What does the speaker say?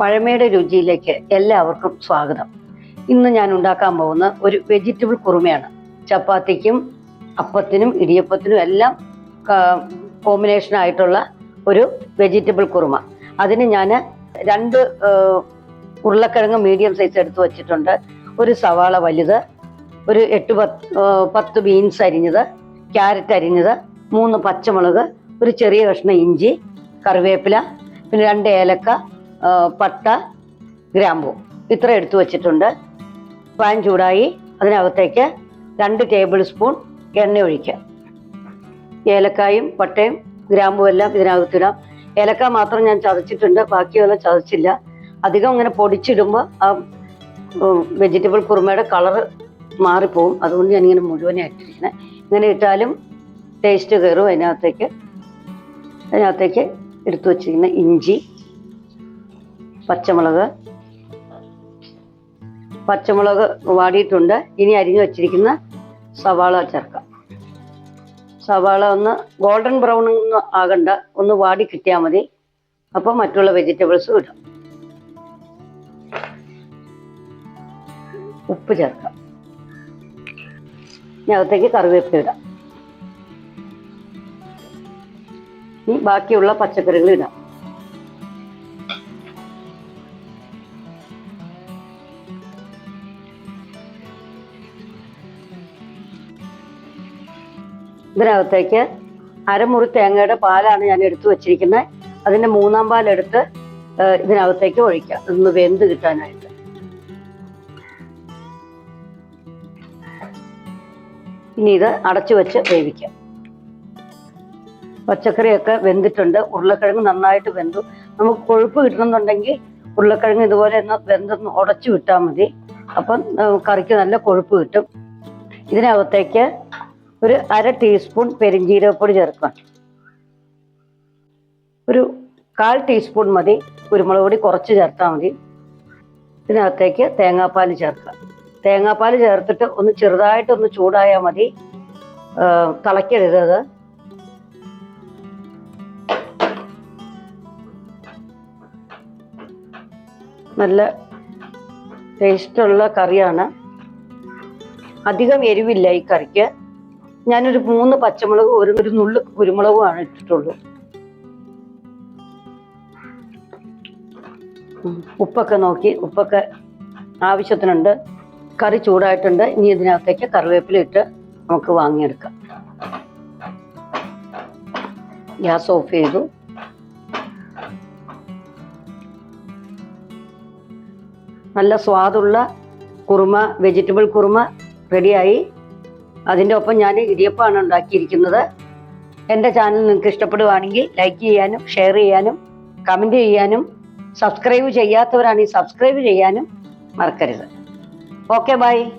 പഴമയുടെ രുചിയിലേക്ക് എല്ലാവർക്കും സ്വാഗതം. ഇന്ന് ഞാൻ ഉണ്ടാക്കാൻ പോകുന്ന ഒരു വെജിറ്റബിൾ കുറുമയാണ്. ചപ്പാത്തിക്കും അപ്പത്തിനും ഇടിയപ്പത്തിനും എല്ലാം കോമ്പിനേഷൻ ആയിട്ടുള്ള ഒരു വെജിറ്റബിൾ കുറുമ. അതിന് ഞാൻ രണ്ട് ഉരുളക്കിഴങ്ങ് മീഡിയം സൈസ് എടുത്ത് വെച്ചിട്ടുണ്ട്. ഒരു സവാള വലുത് ഒരു എട്ട് പത്ത് പത്ത് ബീൻസ് അരിഞ്ഞത് ക്യാരറ്റ് അരിഞ്ഞത് മൂന്ന് പച്ചമുളക് ഒരു ചെറിയ കഷ്ണം ഇഞ്ചി കറിവേപ്പില പിന്നെ രണ്ട് ഏലക്ക പട്ട ഗ്രാമ്പു. ഇത്ര എടുത്തു വച്ചിട്ടുണ്ട്. പാൻ ചൂടായി. അതിനകത്തേക്ക് രണ്ട് ടേബിൾ സ്പൂൺ എണ്ണ ഒഴിക്കുക ഏലക്കായും പട്ടയും ഗ്രാമ്പും എല്ലാം ഇതിനകത്തിടാം ഏലക്ക മാത്രം ഞാൻ ചതച്ചിട്ടുണ്ട്. ബാക്കിയുള്ള ചതച്ചില്ല. അധികം ഇങ്ങനെ പൊടിച്ചിടുമ്പോൾ ആ വെജിറ്റബിൾ കുറുമയുടെ കളറ് മാറിപ്പോവും. അതുകൊണ്ട് ഞാനിങ്ങനെ മുഴുവനെ ഇട്ടിരിക്കുന്നത് ഇങ്ങനെ ഇട്ടാലും ടേസ്റ്റ് കയറും. അതിനകത്തേക്ക് അതിനകത്തേക്ക് എടുത്തു വച്ചിരിക്കുന്ന ഇഞ്ചി പച്ചമുളക്. പച്ചമുളക് വാടിയിട്ടുണ്ട്. ഇനി അരിഞ്ഞു വച്ചിരിക്കുന്ന സവാള ചേർക്കാം. സവാള ഒന്ന് ഗോൾഡൻ ബ്രൗൺ ഒന്നും ആകണ്ട. ഒന്ന് വാടി കിട്ടിയാൽ മതി. അപ്പോൾ മറ്റുള്ള വെജിറ്റബിൾസും ഇടാം. ഉപ്പ് ചേർക്കാം. ഇനി അകത്തേക്ക് കറിവേപ്പില ഇടാം. ഇനി ബാക്കിയുള്ള പച്ചക്കറികൾ ഇടാം. ഇതിനകത്തേക്ക് അരമുറി തേങ്ങയുടെ പാലാണ് ഞാൻ എടുത്തു വെച്ചിരിക്കുന്നത്. അതിന്റെ മൂന്നാം പാലെടുത്ത് ഇതിനകത്തേക്ക് ഒഴിക്കാം. ഒന്ന് വെന്ത് കിട്ടാനായിട്ട്. ഇനി ഇത് അടച്ചു വെച്ച് വേവിക്കാം. പച്ചക്കറിയൊക്കെ വെന്തിട്ടുണ്ട്. ഉരുളക്കിഴങ്ങ് നന്നായിട്ട് വെന്തു. നമുക്ക് കൊഴുപ്പ് കിട്ടണമെന്നുണ്ടെങ്കിൽ ഉരുളക്കിഴങ്ങ് ഇതുപോലെ ഒന്ന് വെന്തൊന്ന് ഉടച്ചു വിട്ടാൽ മതി. അപ്പം കറിക്ക് നല്ല കൊഴുപ്പ് കിട്ടും. ഇതിനകത്തേക്ക് ഒരു അര ടീസ്പൂൺ പെരിഞ്ജീരകപ്പൊടി ചേർക്കുക. ഒരു കാൽ ടീസ്പൂൺ മതി. കുരുമുളക് പൊടി കുറച്ച് ചേർത്താൽ മതി. ഇതിനകത്തേക്ക് തേങ്ങാപ്പാൽ ചേർക്കുക. തേങ്ങാപ്പാൽ ചേർത്തിട്ട് ഒന്ന് ചെറുതായിട്ടൊന്ന് ചൂടായാൽ മതി. തിളയ്ക്കരുത് അത്. നല്ല ടേസ്റ്റുള്ള കറിയാണ്. അധികം എരിവില്ല ഈ കറിക്ക്. ഞാനൊരു മൂന്ന് പച്ചമുളകും ഒരു ഒരു നുള്ളു കുരുമുളകുമാണ് ഇട്ടിട്ടുള്ളൂ. ഉപ്പൊക്കെ നോക്കി ഉപ്പൊക്കെ ആവശ്യത്തിനുണ്ട്. കറി ചൂടായിട്ടുണ്ട്. ഇനി ഇതിനകത്തേക്ക് കറിവേപ്പില ഇട്ട് നമുക്ക് വാങ്ങിയെടുക്കാം. ഗ്യാസ് ഓഫ് ചെയ്തു. നല്ല സ്വാദുള്ള കുറുമ വെജിറ്റബിൾ കുറുമ റെഡിയായി. അതിന്റെ ഒപ്പം ഞാൻ ഇടിയപ്പമാണ് ഉണ്ടാക്കിയിരിക്കുന്നത്. എന്റെ ചാനൽ നിങ്ങൾക്ക് ഇഷ്ടപ്പെടുവാണെങ്കിൽ ലൈക്ക് ചെയ്യാനും ഷെയർ ചെയ്യാനും കമന്റ് ചെയ്യാനും സബ്സ്ക്രൈബ് ചെയ്യാത്തവരാണെങ്കിൽ സബ്സ്ക്രൈബ് ചെയ്യാനും മറക്കരുത്. Okay bye